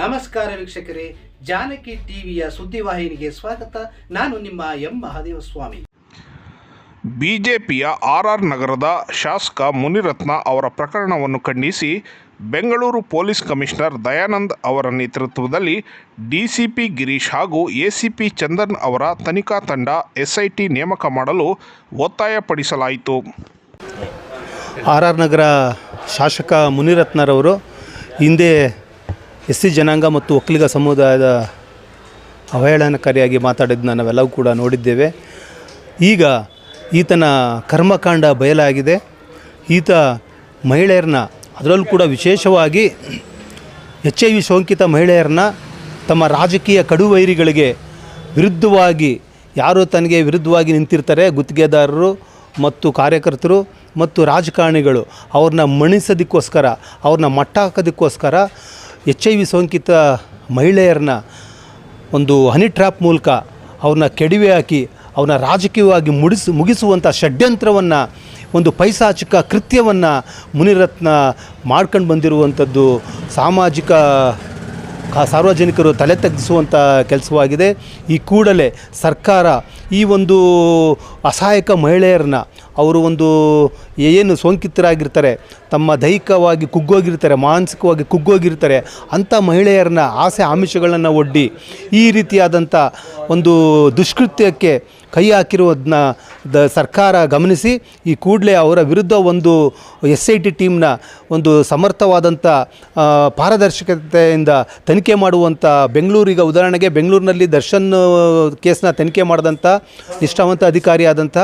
ನಮಸ್ಕಾರ ವೀಕ್ಷಕರೇ ಜಾನಕಿ ಟಿವಿಯ ಸುದ್ದಿವಾಹಿನಿಗೆ ಸ್ವಾಗತ. ನಾನು ನಿಮ್ಮ ಎಂ. ಮಹಾದೇವ ಸ್ವಾಮಿ ಬಿಜೆಪಿಯ ಆರ್ ಆರ್ ನಗರದ ಶಾಸಕ ಮುನಿರತ್ನ ಅವರ ಪ್ರಕರಣವನ್ನು ಖಂಡಿಸಿ ಬೆಂಗಳೂರು ಪೊಲೀಸ್ ಕಮಿಷನರ್ ದಯಾನಂದ್ ಅವರ ನೇತೃತ್ವದಲ್ಲಿ ಡಿಸಿಪಿ ಗಿರೀಶ್ ಹಾಗೂ ಎಸಿಪಿ ಚಂದನ್ ಅವರ ತನಿಖಾ ತಂಡ ಎಸ್ಐಟಿ ನೇಮಕ ಮಾಡಲು ಒತ್ತಾಯಪಡಿಸಲಾಯಿತು. ಆರ್ ಆರ್ ನಗರ ಶಾಸಕ ಮುನಿರತ್ನರವರು ಹಿಂದೆ ಎಸ್ ಸಿ ಜನಾಂಗ ಮತ್ತು ಒಕ್ಕಲಿಗ ಸಮುದಾಯದ ಅವಹೇಳನಕಾರಿಯಾಗಿ ಮಾತಾಡಿದ್ದನ್ನ ನಾವೆಲ್ಲವೂ ಕೂಡ ನೋಡಿದ್ದೇವೆ. ಈಗ ಈತನ ಕರ್ಮಕಾಂಡ ಬಯಲಾಗಿದೆ. ಈತ ಮಹಿಳೆಯರನ್ನ ಅದರಲ್ಲೂ ಕೂಡ ವಿಶೇಷವಾಗಿ ಎಚ್ ಐ ವಿ ಸೋಂಕಿತ ಮಹಿಳೆಯರನ್ನ ತಮ್ಮ ರಾಜಕೀಯ ಕಡುವೈರಿಗಳಿಗೆ ವಿರುದ್ಧವಾಗಿ ಯಾರು ತನಗೆ ವಿರುದ್ಧವಾಗಿ ನಿಂತಿರ್ತಾರೆ ಗುತ್ತಿಗೆದಾರರು ಮತ್ತು ಕಾರ್ಯಕರ್ತರು ಮತ್ತು ರಾಜಕಾರಣಿಗಳು ಅವ್ರನ್ನ ಮಣಿಸೋದಕ್ಕೋಸ್ಕರ ಅವ್ರನ್ನ ಮಟ್ಟ ಹಾಕೋದಕ್ಕೋಸ್ಕರ ಎಚ್ ಐ ವಿ ಸೋಂಕಿತ ಮಹಿಳೆಯರನ್ನ ಒಂದು ಹನಿ ಟ್ರ್ಯಾಪ್ ಮೂಲಕ ಅವ್ರನ್ನ ಕೆಡವಿ ಹಾಕಿ, ಅವ್ರನ್ನ ರಾಜಕೀಯವಾಗಿ ಮುಡಿಸು ಮುಗಿಸುವಂಥ ಷಡ್ಯಂತ್ರವನ್ನು, ಒಂದು ಪೈಸಾಚಿಕ ಕೃತ್ಯವನ್ನು ಮುನಿರತ್ನ ಮಾಡ್ಕೊಂಡು ಬಂದಿರುವಂಥದ್ದು ಸಾಮಾಜಿಕ ಸಾರ್ವಜನಿಕರು ತಲೆ ತಗ್ಗಿಸುವಂಥ ಕೆಲಸವಾಗಿದೆ. ಈ ಕೂಡಲೇ ಸರ್ಕಾರ ಈ ಒಂದು ಅಸಹಾಯಕ ಮಹಿಳೆಯರನ್ನ ಅವರು ಒಂದು ಏನು ಸೋಂಕಿತರಾಗಿರ್ತಾರೆ, ತಮ್ಮ ದೈಹಿಕವಾಗಿ ಕುಗ್ಗೋಗಿರ್ತಾರೆ, ಮಾನಸಿಕವಾಗಿ ಕುಗ್ಗೋಗಿರ್ತಾರೆ, ಅಂಥ ಮಹಿಳೆಯರನ್ನ ಆಸೆ ಆಮಿಷಗಳನ್ನು ಒಡ್ಡಿ ಈ ರೀತಿಯಾದಂಥ ಒಂದು ದುಷ್ಕೃತ್ಯಕ್ಕೆ ಕೈ ಹಾಕಿರೋದನ್ನ ದ ಸರ್ಕಾರ ಗಮನಿಸಿ ಈ ಕೂಡಲೇ ಅವರ ವಿರುದ್ಧ ಒಂದು ಎಸ್ ಐ ಟಿ ಟೀಮ್ನ ಒಂದು ಸಮರ್ಥವಾದಂಥ ಪಾರದರ್ಶಕತೆಯಿಂದ ತನಿಖೆ ಮಾಡುವಂಥ ಬೆಂಗಳೂರಿಗೆ ಉದಾಹರಣೆಗೆ ಬೆಂಗಳೂರಿನಲ್ಲಿ ದರ್ಶನ್ ಕೇಸ್ನ ತನಿಖೆ ಮಾಡಿದಂಥ, ನಿಷ್ಠಾವಂತ ಅಧಿಕಾರಿಯಾದಂಥ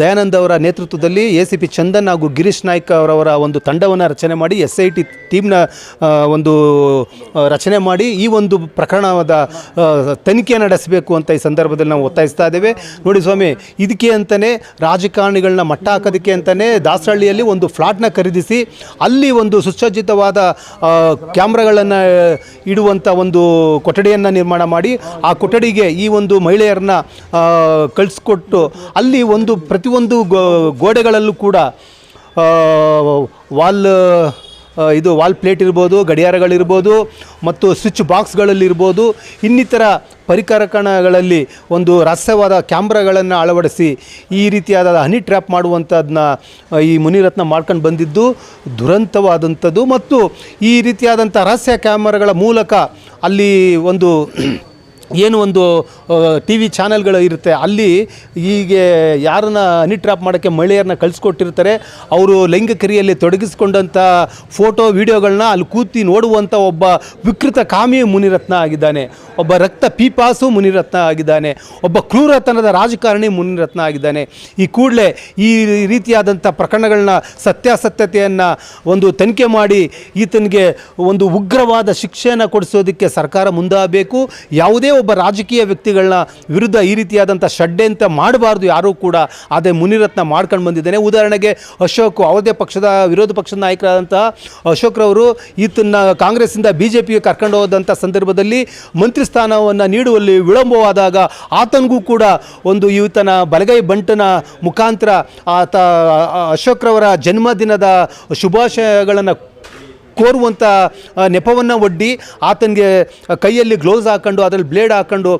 ದಯಾನಂದ ಅವರ ನೇತೃತ್ವದಲ್ಲಿ ಎ ಸಿ ಪಿ ಚಂದನ್ ಹಾಗೂ ಗಿರೀಶ್ ನಾಯ್ಕ ಅವರವರ ಒಂದು ತಂಡವನ್ನು ರಚನೆ ಮಾಡಿ ಎಸ್ ಐ ಟಿ ಟೀಮ್ನ ಒಂದು ರಚನೆ ಮಾಡಿ ಈ ಒಂದು ಪ್ರಕರಣದ ತನಿಖೆ ನಡೆಸಬೇಕು ಅಂತ ಈ ಸಂದರ್ಭದಲ್ಲಿ ನಾವು ಒತ್ತಾಯಿಸ್ತಾ ಇದ್ದೇವೆ. ನೋಡಿ ಸ್ವಾಮಿ ಇದಕ್ಕೆ ಅಂತಲೇ ರಾಜಕಾರಣಿಗಳನ್ನ ಮಟ್ಟ ಹಾಕೋದಕ್ಕೆ ಅಂತಲೇ ದಾಸರಳ್ಳಿಯಲ್ಲಿ ಒಂದು ಫ್ಲಾಟ್ನ ಖರೀದಿಸಿ, ಅಲ್ಲಿ ಒಂದು ಸುಸಜ್ಜಿತವಾದ ಕ್ಯಾಮ್ರಾಗಳನ್ನು ಇಡುವಂಥ ಒಂದು ಕೊಠಡಿಯನ್ನು ನಿರ್ಮಾಣ ಮಾಡಿ, ಆ ಕೊಠಡಿಗೆ ಈ ಒಂದು ಮಹಿಳೆಯರನ್ನ ಕಳಿಸ್ಕೊಟ್ಟು, ಅಲ್ಲಿ ಒಂದು ಪ್ರತಿಯೊಂದು ಗೋಡೆಗಳಲ್ಲೂ ಕೂಡ ವಾಲ್ ಇದು ವಾಲ್ ಪ್ಲೇಟ್ ಇರ್ಬೋದು, ಗಡಿಯಾರಗಳಿರ್ಬೋದು, ಮತ್ತು ಸ್ವಿಚ್ ಬಾಕ್ಸ್ಗಳಲ್ಲಿರ್ಬೋದು ಇನ್ನಿತರ ಪರಿಕರಕಣಗಳಲ್ಲಿ ಒಂದು ರಹಸ್ಯವಾದ ಕ್ಯಾಮ್ರಾಗಳನ್ನು ಅಳವಡಿಸಿ ಈ ರೀತಿಯಾದ ಹನಿ ಟ್ರ್ಯಾಪ್ ಮಾಡುವಂಥದ್ದನ್ನ ಈ ಮುನಿರತ್ನ ಮಾಡ್ಕೊಂಡು ಬಂದಿದ್ದು ದುರಂತವಾದಂಥದ್ದು. ಮತ್ತು ಈ ರೀತಿಯಾದಂಥ ರಹಸ್ಯ ಕ್ಯಾಮ್ರಾಗಳ ಮೂಲಕ ಅಲ್ಲಿ ಒಂದು ಏನು ಒಂದು ಟಿ ವಿ ಚಾನೆಲ್ಗಳು ಇರುತ್ತೆ, ಅಲ್ಲಿ ಹೀಗೆ ಯಾರನ್ನ ಹನಿ ಟ್ರ್ಯಾಪ್ ಮಾಡೋಕ್ಕೆ ಮಹಿಳೆಯರನ್ನ ಕಳಿಸ್ಕೊಟ್ಟಿರ್ತಾರೆ. ಅವರು ಲೈಂಗಿಕರಿಯಲ್ಲಿ ತೊಡಗಿಸ್ಕೊಂಡಂಥ ಫೋಟೋ ವಿಡಿಯೋಗಳನ್ನ ಅಲ್ಲಿ ಕೂತಿ ನೋಡುವಂಥ ಒಬ್ಬ ವಿಕೃತ ಕಾಮಿ ಮುನಿರತ್ನ ಆಗಿದ್ದಾನೆ. ಒಬ್ಬ ರಕ್ತ ಪೀಪಾಸು ಮುನಿರತ್ನ ಆಗಿದ್ದಾನೆ. ಒಬ್ಬ ಕ್ರೂರತನದ ರಾಜಕಾರಣಿ ಮುನಿರತ್ನ ಆಗಿದ್ದಾನೆ. ಈ ಕೂಡಲೇ ಈ ರೀತಿಯಾದಂಥ ಪ್ರಕರಣಗಳನ್ನ ಸತ್ಯಾಸತ್ಯತೆಯನ್ನು ಒಂದು ತನಿಖೆ ಮಾಡಿ ಈತನಿಗೆ ಒಂದು ಉಗ್ರವಾದ ಶಿಕ್ಷೆಯನ್ನು ಕೊಡಿಸೋದಕ್ಕೆ ಸರ್ಕಾರ ಮುಂದಾಗಬೇಕು. ಯಾವುದೇ ಒಬ್ಬ ರಾಜಕೀಯ ವ್ಯಕ್ತಿಗಳನ್ನ ವಿರುದ್ಧ ಈ ರೀತಿಯಾದಂಥ ಅಂತ ಮಾಡಬಾರ್ದು ಯಾರೂ ಕೂಡ. ಅದೇ ಮುನಿರತ್ನ ಮಾಡ್ಕೊಂಡು ಬಂದಿದ್ದೇನೆ. ಉದಾಹರಣೆಗೆ ಅಶೋಕ್ ಅವದೇ ಪಕ್ಷದ, ವಿರೋಧ ಪಕ್ಷದ ನಾಯಕರಾದಂಥ ಅಶೋಕ್ರವರು ಈತನ್ನ ಕಾಂಗ್ರೆಸ್ಸಿಂದ ಬಿ ಜೆ ಪಿಗೆ ಕರ್ಕೊಂಡು ಹೋದಂಥ ಸಂದರ್ಭದಲ್ಲಿ ಮಂತ್ರಿ ಸ್ಥಾನವನ್ನು ನೀಡುವಲ್ಲಿ ವಿಳಂಬವಾದಾಗ ಆತನಿಗೂ ಕೂಡ ಒಂದು ಈತನ ಬಲಗೈ ಬಂಟನ ಮುಖಾಂತರ ಆತ ಅಶೋಕ್ರವರ ಜನ್ಮದಿನದ ಶುಭಾಶಯಗಳನ್ನು ಕೋರುವಂಥ ನೆಪವನ್ನು ಒಡ್ಡಿ ಆತನಿಗೆ ಕೈಯಲ್ಲಿ ಗ್ಲೌಸ್ ಹಾಕ್ಕೊಂಡು ಅದರಲ್ಲಿ ಬ್ಲೇಡ್ ಹಾಕ್ಕೊಂಡು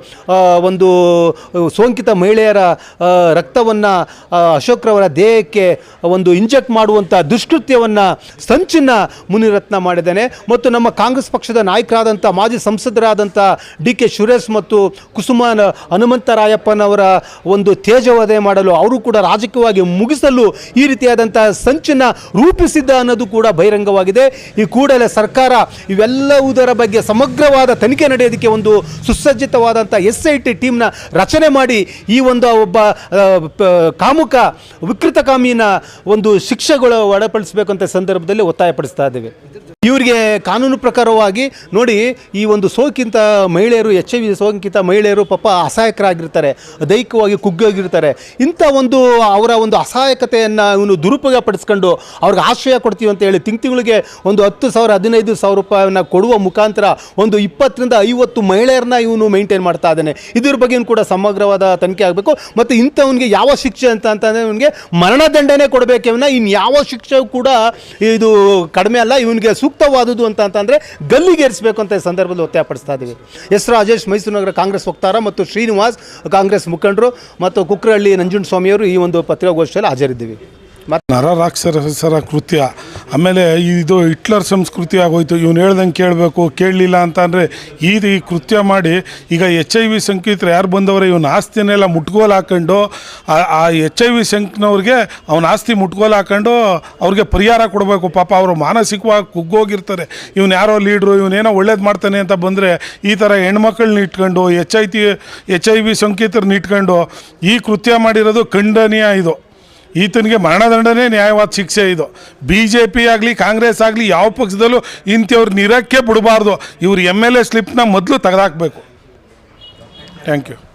ಒಂದು ಸೋಂಕಿತ ಮಹಿಳೆಯರ ರಕ್ತವನ್ನು ಅಶೋಕ್ರವರ ದೇಹಕ್ಕೆ ಒಂದು ಇಂಜೆಕ್ಟ್ ಮಾಡುವಂಥ ದುಷ್ಕೃತ್ಯವನ್ನು ಸಂಚನ್ನು ಮುನಿರತ್ನ ಮಾಡಿದ್ದಾನೆ. ಮತ್ತು ನಮ್ಮ ಕಾಂಗ್ರೆಸ್ ಪಕ್ಷದ ನಾಯಕರಾದಂಥ ಮಾಜಿ ಸಂಸದರಾದಂಥ ಡಿ ಕೆ ಸುರೇಶ್ ಮತ್ತು ಕುಸುಮ ಹನುಮಂತರಾಯಪ್ಪನವರ ಒಂದು ತೇಜವಧೆ ಮಾಡಲು ಅವರು ಕೂಡ ರಾಜಕೀಯವಾಗಿ ಮುಗಿಸಲು ಈ ರೀತಿಯಾದಂಥ ಸಂಚನ್ನು ರೂಪಿಸಿದ್ದ ಅನ್ನೋದು ಕೂಡ ಬಹಿರಂಗವಾಗಿದೆ. ಈ ಕೂಡಲೇ ಸರ್ಕಾರ ಇವೆಲ್ಲವುದರ ಬಗ್ಗೆ ಸಮಗ್ರವಾದ ತನಿಖೆ ನಡೆಯೋದಕ್ಕೆ ಒಂದು ಸುಸಜ್ಜಿತವಾದಂಥ ಎಸ್ ಐ ಟಿ ಟೀಮ್ನ ರಚನೆ ಮಾಡಿ ಈ ಒಂದು ಒಬ್ಬ ಕಾಮುಕ ವಿಕೃತಕಾಮಿನ ಒಂದು ಶಿಕ್ಷೆಗಳು ಒಳಪಡಿಸಬೇಕಂತ ಸಂದರ್ಭದಲ್ಲಿ ಒತ್ತಾಯಪಡಿಸ್ತಾ ಇದ್ದೇವೆ. ಇವರಿಗೆ ಕಾನೂನು ಪ್ರಕಾರವಾಗಿ ನೋಡಿ ಈ ಒಂದು ಸೋಂಕಿಂತ ಮಹಿಳೆಯರು, ಎಚ್ ಐ ವಿ ಸೋಂಕಿತ ಮಹಿಳೆಯರು ಪಾಪ ಅಸಹಾಯಕರಾಗಿರ್ತಾರೆ, ದೈಹಿಕವಾಗಿ ಕುಗ್ಗಾಗಿರ್ತಾರೆ ಇಂಥ ಒಂದು ಅವರ ಒಂದು ಅಸಹಾಯಕತೆಯನ್ನು ಇವನು ದುರುಪಯೋಗ ಪಡಿಸ್ಕೊಂಡು ಅವ್ರಿಗೆ ಆಶ್ರಯ ಕೊಡ್ತೀವಿ ಅಂತ ಹೇಳಿ ತಿಂಗ್ ತಿಂಗಳಿಗೆ ಒಂದು ಹತ್ತು ಸಾವಿರ, ಹದಿನೈದು ಸಾವಿರ ರೂಪಾಯಿನ ಕೊಡುವ ಮುಖಾಂತರ ಒಂದು ಇಪ್ಪತ್ತರಿಂದ ಐವತ್ತು ಮಹಿಳೆಯರನ್ನ ಇವನು ಮೇಂಟೈನ್ ಮಾಡ್ತಾ ಇದ್ದಾನೆ. ಇದ್ರ ಬಗ್ಗೆ ಕೂಡ ಸಮಗ್ರವಾದ ತನಿಖೆ ಆಗಬೇಕು. ಮತ್ತು ಇಂಥವನಿಗೆ ಯಾವ ಶಿಕ್ಷೆ ಅಂತ ಅಂತಂದರೆ ಇವನಿಗೆ ಮರಣದಂಡನೆ ಇವನ ಇನ್ನು ಯಾವ ಶಿಕ್ಷೆ ಕೂಡ ಇದು ಕಡಿಮೆ ಅಲ್ಲ. ಇವನಿಗೆ ಸೂಕ್ತ ಸೂಕ್ತವಾದುದು ಅಂತ ಅಂತಂದರೆ ಗಲ್ಲಿಗೇರಿಸಬೇಕು ಅಂತ ಸಂದರ್ಭದಲ್ಲಿ ಒತ್ತಾಯಪಡಿಸ್ತಾ ಇದ್ದೀವಿ. ಎಸ್ ರಾಜೇಶ್, ಮೈಸೂರು ನಗರ ಕಾಂಗ್ರೆಸ್ ವಕ್ತಾರ ಮತ್ತು ಶ್ರೀನಿವಾಸ್ ಕಾಂಗ್ರೆಸ್ ಮುಖಂಡರು ಮತ್ತು ಕುಕ್ರಹಳ್ಳಿ ನಂಜುಂಡಸ್ವಾಮಿಯವರು ಈ ಒಂದು ಪತ್ರಿಕಾಗೋಷ್ಠಿಯಲ್ಲಿ ಹಾಜರಿದ್ದೀವಿ. ಮತ್ತು ನರರಾಕ್ಷಸರ ಕೃತ್ಯ. ಆಮೇಲೆ ಇದು ಹಿಟ್ಲರ್ ಸಂಸ್ಕೃತಿ ಆಗೋಯ್ತು. ಇವ್ನು ಹೇಳ್ದಂಗೆ ಕೇಳಬೇಕು, ಕೇಳಲಿಲ್ಲ ಅಂತ ಅಂದರೆ ಈ ಕೃತ್ಯ ಮಾಡಿ ಈಗ ಎಚ್ ಐ ವಿ ಸೋಂಕಿತರು ಯಾರು ಬಂದವರೇ? ಇವನ ಆಸ್ತಿನೆಲ್ಲ ಮುಟ್ಗೋಲು ಹಾಕೊಂಡು, ಆ- ಆ ಎಚ್ ಐ ವಿ ಸೋಂಕಿನವ್ರಿಗೆ ಅವನ ಆಸ್ತಿ ಮುಟ್ಗೋಲು ಹಾಕೊಂಡು ಅವ್ರಿಗೆ ಪರಿಹಾರ ಕೊಡಬೇಕು. ಪಾಪ ಅವರು ಮಾನಸಿಕವಾಗಿ ಕುಗ್ಗೋಗಿರ್ತಾರೆ. ಇವನು ಯಾರೋ ಲೀಡ್ರು ಇವನೇನೋ ಒಳ್ಳೇದು ಮಾಡ್ತಾನೆ ಅಂತ ಬಂದರೆ ಈ ಥರ ಹೆಣ್ಮಕ್ಳನ್ನ ಇಟ್ಕೊಂಡು, ಎಚ್ ಐ ತಿ ಎಚ್ ಐ ವಿ ಸೋಂಕಿತರನ್ನ ಇಟ್ಕೊಂಡು ಈ ಕೃತ್ಯ ಮಾಡಿರೋದು ಖಂಡನೀಯ ಇದು. ಈತನಿಗೆ ಮರಣದಂಡನೆ ನ್ಯಾಯವಾದ ಶಿಕ್ಷೆ ಇದು. ಬಿ ಜೆ ಪಿ ಆಗಲಿ, ಕಾಂಗ್ರೆಸ್ ಆಗಲಿ, ಯಾವ ಪಕ್ಷದಲ್ಲೂ ಇಂಥವ್ರು ನಿರಕ್ಕೆ ಬಿಡಬಾರ್ದು. ಇವ್ರು ಎಂ ಎಲ್ ಎ ಸ್ಲಿಪ್ನ ಮೊದಲು ತೆಗೆದಾಕಬೇಕು. Thank you